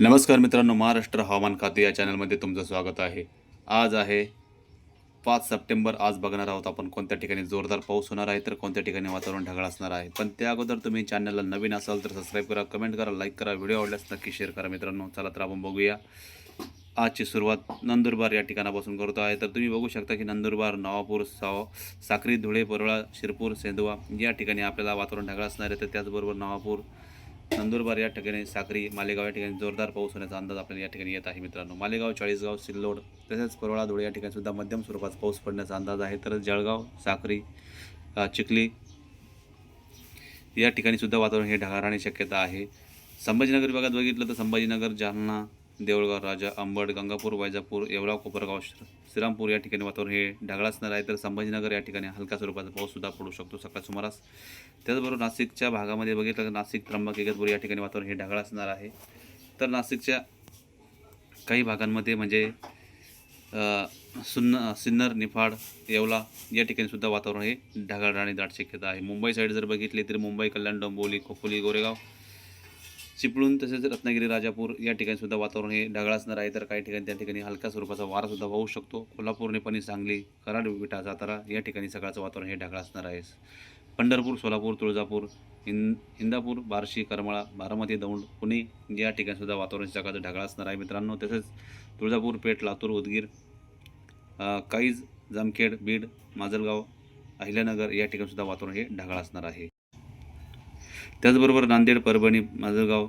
नमस्कार मित्रांनो महाराष्ट्र हवामान खाते या चॅनलमध्ये तुमचं स्वागत आहे. आज आहे पाच सप्टेंबर आज बघणार आहोत आपण कोणत्या ठिकाणी जोरदार पाऊस होणार आहे तर कोणत्या ठिकाणी वातावरण ढगाळ असणार आहे. पण त्या अगोदर तुम्ही चॅनलला नवीन असाल तर सबस्क्राईब करा कमेंट करा लाईक करा व्हिडिओ आवडल्यास नक्की शेअर करा मित्रांनो. चला तर आपण बघूया. आजची सुरुवात नंदुरबार या ठिकाणापासून करतो आहे. तर तुम्ही बघू शकता की नंदुरबार नवापूर साव साक्री धुळे परोळा शिरपूर सेंदुवा या ठिकाणी आपल्याला वातावरण ढगाळ असणार आहे. तर त्याचबरोबर नवापूर नंदुरबार या ठिकाणी साक्री मालेगाव या ठिकाणी जोरदार पाऊस होण्याचा अंदाज आपल्याला या ठिकाणी येत आहे मित्रांनो. मालेगाव चाळीसगाव सिल्लोड तसेच परोळा धुळे या ठिकाणी सुद्धा मध्यम स्वरूपात पाऊस पडण्याचा अंदाज आहे. तर जळगाव साक्री चिखली या ठिकाणी सुद्धा वातावरण हे ढगाळ राहण्याची शक्यता आहे. संभाजीनगर विभागात बघितलं तर संभाजीनगर जालना देऊळगाव राजा अंबड गंगापूर वैजापूर येवला कोपरगाव श्रीरामपूर या ठिकाणी वातावरण हे ढगाळ असणार आहे. तर संभाजीनगर या ठिकाणी हलका स्वरूपाचा पाऊससुद्धा पडू शकतो सकाळ सुमारास. त्याचबरोबर नाशिकच्या भागामध्ये बघितलं तर नाशिक त्र्यंबक इगतपुरी या ठिकाणी वातावरण हे ढगाळ असणार आहे. तर नाशिकच्या काही भागांमध्ये म्हणजे सुन्न सिन्नर निफाड येवला या ठिकाणी सुद्धा वातावरण हे ढगाळ राहणे दाट शक्यता आहे. मुंबई साईड जर बघितली तर मुंबई कल्याण डोंबिवली खोपोली गोरेगाव चिपळूण तसेच रत्नागिरी राजापूर या ठिकाणी सुद्धा वातावरण हे ढगाळ असणार आहे. तर काही ठिकाणी त्या ठिकाणी हलक्या स्वरूपाचा वारा सुद्धा वाहू शकतो. कोल्हापूर निपाणी सांगली कराड विटा सातारा या ठिकाणी सकाळचं वातावरण हे ढगाळ असणार आहे. पंढरपूर सोलापूर तुळजापूर हिं इंदापूर बार्शी करमाळा बारामती दौंड पुणे या ठिकाणी सुद्धा वातावरण सकाळचं ढगाळ असणार आहे. मित्रांनो तसेच तुळजापूर पेठ लातूर उदगीर काईज जामखेड बीड माजलगाव अहिल्यानगर या ठिकाणी सुद्धा वातावरण हे ढगाळ असणार आहे. त्याचबरोबर नांदेड परभणी माजलगाव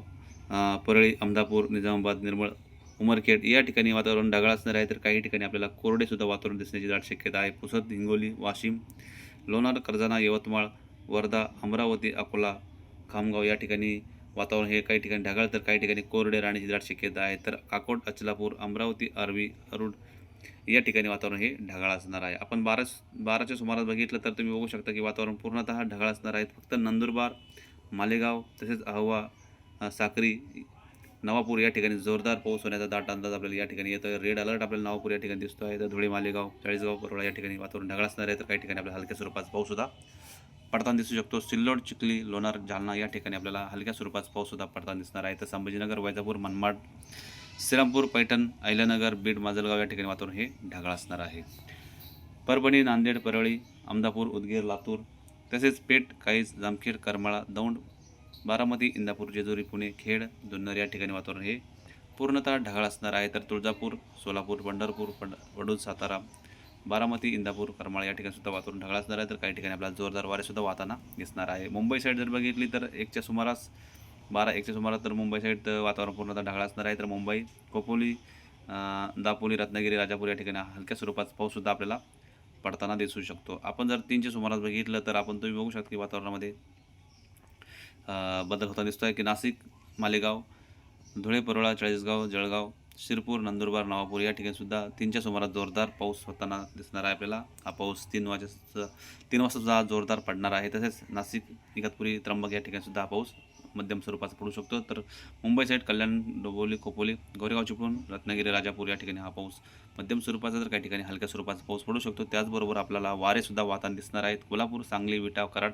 परळी अहमदापूर निजामाबाद निर्मळ उमरखेड या ठिकाणी वातावरण ढगाळ असणार आहे. तर काही ठिकाणी आपल्याला कोरडेसुद्धा वातावरण दिसण्याची दाट शक्यता आहे. पुसद हिंगोली वाशिम लोणार कर्जाना यवतमाळ वर्धा अमरावती अकोला खामगाव या ठिकाणी वातावरण हे काही ठिकाणी ढगाळ तर काही ठिकाणी कोरडे राहण्याची दाट शक्यता आहे. तर काकोट अचलापूर अमरावती अरवी अरुड या ठिकाणी वातावरण हे ढगाळ असणार आहे. आपण बारा बाराच्या सुमारास बघितलं तर तुम्ही बघू शकता की वातावरण पूर्णतः ढगाळ असणार आहे. फक्त नंदुरबार मालेगाव तसेच अहवा साक्री नवापूर या ठिकाणी जोरदार पाऊस होण्याचा दाट अंदाज आपल्याला या ठिकाणी येतो रेड अलर्ट आपल्याला नवापूर या ठिकाणी दिसतो आहे तर धुळे मालेगाव चाळीसगाव परोळा या ठिकाणी वातावरण ढगाळ असणार आहे. तर काही ठिकाणी आपल्याला हलक्या स्वरूपाचा पाऊससुद्धा पडताना दिसू शकतो. सिल्लोड चिखली लोणार जालना या ठिकाणी आपल्याला हलक्या स्वरूपाचा पाऊससुद्धा पडताना दिसणार आहे. तर संभाजीनगर वैजापूर मनमाड श्रीरामपूर पैठण अहिल्यानगर बीड माजलगाव या ठिकाणी वातावरण हे ढगाळ असणार आहे. परभणी नांदेड परळी अहमदापूर उदगीर लातूर तसेच पेठ काईज जामखेड करमाळा दौंड बारामती इंदापूर जेजुरी पुणे खेड जुन्नर या ठिकाणी वातावरण हे पूर्णतः ढगाळ असणार आहे. तर तुळजापूर सोलापूर पंढरपूर पंड वडूद सातारा बारामती इंदापूर करमाळा या ठिकाणी सुद्धा वातावरण ढगाळ असणार आहे. तर काही ठिकाणी आपल्याला जोरदार वारेसुद्धा वाहताना दिसणार आहे. मुंबई साईड जर बघितली तर एकच्या सुमारास बारा एकच्या सुमारास तर मुंबई साईड वातावरण पूर्णतः ढगाळ असणार आहे. तर मुंबई कोपोली दापोली रत्नागिरी राजापूर या ठिकाणी हलक्या स्वरूपात पाऊससुद्धा आपल्याला पडताना दिसू शकतो. आपण जर तीनच्या सुमारास बघितलं तर आपण तुम्ही बघू शकता की वातावरणामध्ये बदल होताना दिसतो आहे की नाशिक मालेगाव धुळे परोळा चाळीसगाव जळगाव शिरपूर नंदुरबार नवापूर या ठिकाणी सुद्धा तीनच्या सुमारास जोरदार पाऊस होताना दिसणार आहे आपल्याला. हा पाऊस तीन वाजेचा तीन वाजता सुद्धा जोरदार पडणार आहे. तसेच नाशिक इगतपुरी त्र्यंबक या ठिकाणी सुद्धा हा पाऊस मध्यम स्वरूपाचा पडू शकतो. तर मुंबई साईड कल्याण डोंबिवली खोपोली गोरेगाव चिपळूण रत्नागिरी राजापूर या ठिकाणी हा पाऊस मध्यम स्वरूपाचा तर काही ठिकाणी हलक्या स्वरूपाचा पाऊस पडू शकतो. त्याचबरोबर आपल्याला वारेसुद्धा वाहताना दिसणार आहेत. कोल्हापूर सांगली विटा कराड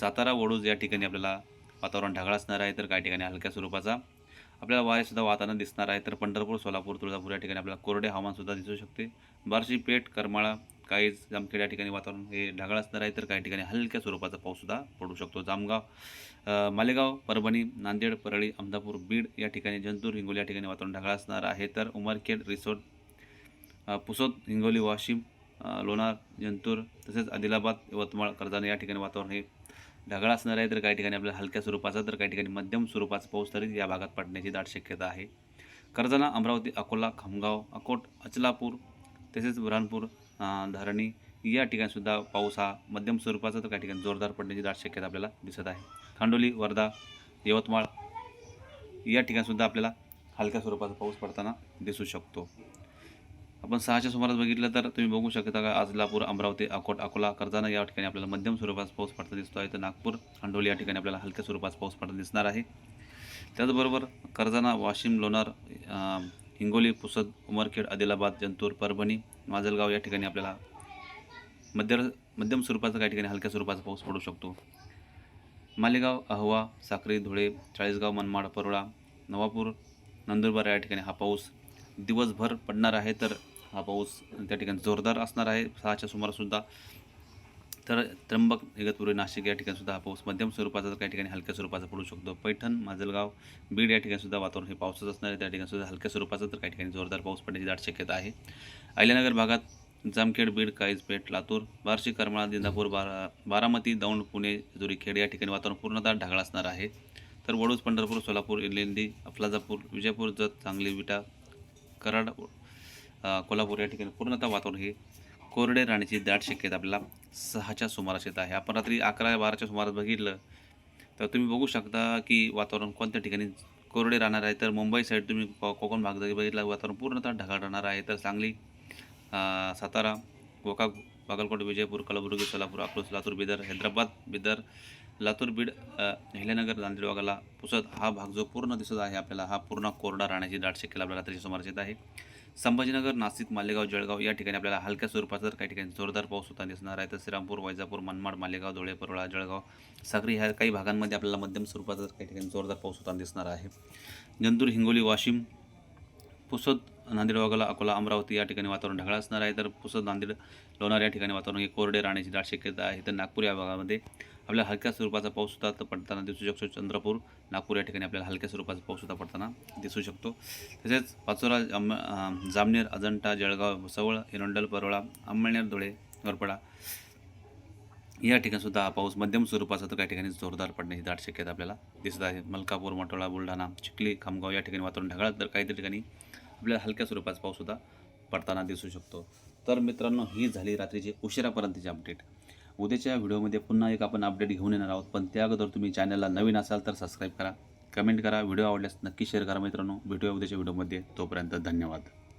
सातारा वडूज या ठिकाणी आपल्याला वातावरण ढगाळ असणार आहे. तर काही ठिकाणी हलक्या स्वरूपाचा आपल्याला वारेसुद्धा वाहताना दिसणार आहे. तर पंढरपूर सोलापूर तुळजापूर या ठिकाणी आपल्याला कोरडे हवामानसुद्धा दिसू शकते. बार्शी पेठ करमाळा काहीच जामखेड या ठिकाणी वातावरण हे ढगाळ असणार आहे तर काही ठिकाणी हलक्या स्वरूपाचा पाऊससुद्धा पडू शकतो. जामगाव मालेगाव परभणी नांदेड परळी अहमदापूर बीड या ठिकाणी जंतूर हिंगोली या ठिकाणी वातावरण ढगाळ असणार आहे. तर उमरखेड रिसोड अ, पुसद हिंगोली वाशिम लोणार जंतूर तसेच आदिलाबाद यवतमाळ कर्जाने या ठिकाणी वातावरण हे ढगाळ असणार आहे. तर काही ठिकाणी आपल्याला हलक्या स्वरूपाचा तर काही ठिकाणी मध्यम स्वरूपाचा पाऊस तरी या भागात पडण्याची दाट शक्यता आहे. कर्जना अमरावती अकोला खामगाव अकोट अचलापूर तसेच बुरहानपूर धरणी या ठिकाणीसुद्धा पाऊस हा मध्यम स्वरूपाचा तर काही ठिकाणी जोरदार पडण्याची दाट शक्यता आपल्याला दिसत आहे. खांडोली वर्धा यवतमाळ या ठिकाणीसुद्धा आपल्याला हलक्या स्वरूपाचा पाऊस पडताना दिसू शकतो. आपण सहाच्या सुमारास बघितलं तर तुम्ही बघू शकता का आजलापूर अमरावती अकोट अकोला कर्जाना या ठिकाणी आपल्याला मध्यम स्वरूपाचा पाऊस पडता दिसतो आहे. तर नागपूर खांडोली या ठिकाणी आपल्याला हलक्या स्वरूपाचा पाऊस पडता दिसणार आहे. त्याचबरोबर कर्जाना वाशिम लोणार हिंगोली पुसद उमरखेड आदिलाबाद जंतूर परभणी माजलगाव या ठिकाणी आपल्याला मध्य मध्यम स्वरूपाचा काही ठिकाणी हलक्या स्वरूपाचा पाऊस पडू शकतो. मालेगाव अहवा साक्री धुळे चाळीसगाव मनमाड परोळा नवापूर नंदुरबार या ठिकाणी हा पाऊस दिवसभर पडणार आहे. तर हा पाऊस त्या ठिकाणी जोरदार असणार आहे. सहाच्या सुमारासुद्धा तर त्र्यंबक इगतपुरी नाशिक या ठिकाणीसुद्धा हा पाऊस मध्यम स्वरूपाचा तर काही ठिकाणी हलक्या स्वरूपाचा पडू शकतो. पैठण माजलगाव बीड या ठिकाणी सुद्धा वातावरण हे पावसाचं असणार आहे. त्या ठिकाणीसुद्धा हलक्या स्वरूपाचा तर काही ठिकाणी जोरदार पाऊस पडण्याची दाट शक्यता आहे. अहिल्यानगर भागात जामखेड बीड काईजपेठ लातूर बार्शी करमाळा दिंदापूर बारा बारामती दौंड पुणे जुरीखेड या ठिकाणी वातावरण पूर्णतः ढगाळ असणार आहे. तर वडूज पंढरपूर सोलापूर इलेंदी अफलाजापूर विजयपूर जत सांगली विटा कराड कोल्हापूर या ठिकाणी पूर्णतः वातावरण हे कोरडे राहण्याची दाट शक्यता आपल्याला सहाच्या सुमारास येत आहे. आपण रात्री अकरा बाराच्या सुमारास बघितलं तर तुम्ही बघू शकता की वातावरण कोणत्या ठिकाणी कोरडे राहणार आहे. तर मुंबई साईड तुम्ही को- कोकण भाग जरी बघितला वातावरण पूर्णतः ढगाळ राहणार आहे. तर सांगली सातारा गोका बागलकोट विजयपूर कलबुर्गी सोलापूर अकलूज लातूर बिदर हैदराबाद बिदर लातूर बीड हिलेनगर नांदेड वाघाला पुसद हा भाग जो पूर्ण दिसत आहे आपल्याला हा पूर्ण कोरडा राहण्याची दाट शक्यता आपल्याला रात्रीच्या सुमारास येत आहे. संभाजीनगर नाशिक मालेगाव जळगाव या ठिकाणी आपल्याला हलक्या स्वरूपाचा तर काही ठिकाणी जोरदार पाऊस होताना दिसणार आहे. तर श्रीरामपूर वैजापूर मनमाड मालेगाव धुळे परोळा जळगाव सागरी ह्या काही भागांमध्ये आपल्याला मध्यम स्वरूपाचा तर काही ठिकाणी जोरदार पाऊस होताना दिसणार आहे. जंतूर हिंगोली वाशिम पुसद नांदेड वाघाला अकोला अमरावती या ठिकाणी वातावरण ढगाळ असणार आहे. तर पुसद नांदेड लोणार या ठिकाणी वातावरण हे कोरडे राहण्याची दाट शक्यता आहे. तर नागपूर या भागामध्ये आपल्या हलक्या स्वरूपाचा पाऊस सुद्धा तर पडताना दिसू शकतो. चंद्रपूर नागपूर या ठिकाणी आपल्याला हलक्या स्वरूपाचा पाऊस सुद्धा पडताना दिसू शकतो. तसेच पाचोरा अम जामनेर अजंठा जळगाव सवळ एरंडल परोळा अंमळनेर धुळे वरपडा या ठिकाणीसुद्धा हा पाऊस मध्यम स्वरूपाचा तर काही ठिकाणी जोरदार पडण्याची दाट शक्यता आपल्याला दिसत आहे. मलकापूर मटोळा बुलढाणा चिखली खामगाव या ठिकाणी वातावरण ढगाळ तर काही ठिकाणी आपल्याला हलक्या स्वरूपाचा पाऊससुद्धा पडताना दिसू शकतो. तर मित्रांनो ही झाली रात्रीची उशिरापर्यंतची अपडेट उद्याच्या व्हिडिओमध्ये पुन्हा एक आपण अपडेट घेऊन येणार आहोत पण त्या अगोदर तुम्ही चॅनलला नवीन असाल तर सबस्क्राईब करा. कमेंट करा व्हिडिओ आवडल्यास नक्की शेअर करा मित्रांनो. भेटूया उद्याच्या व्हिडिओमध्ये. तोपर्यंत धन्यवाद.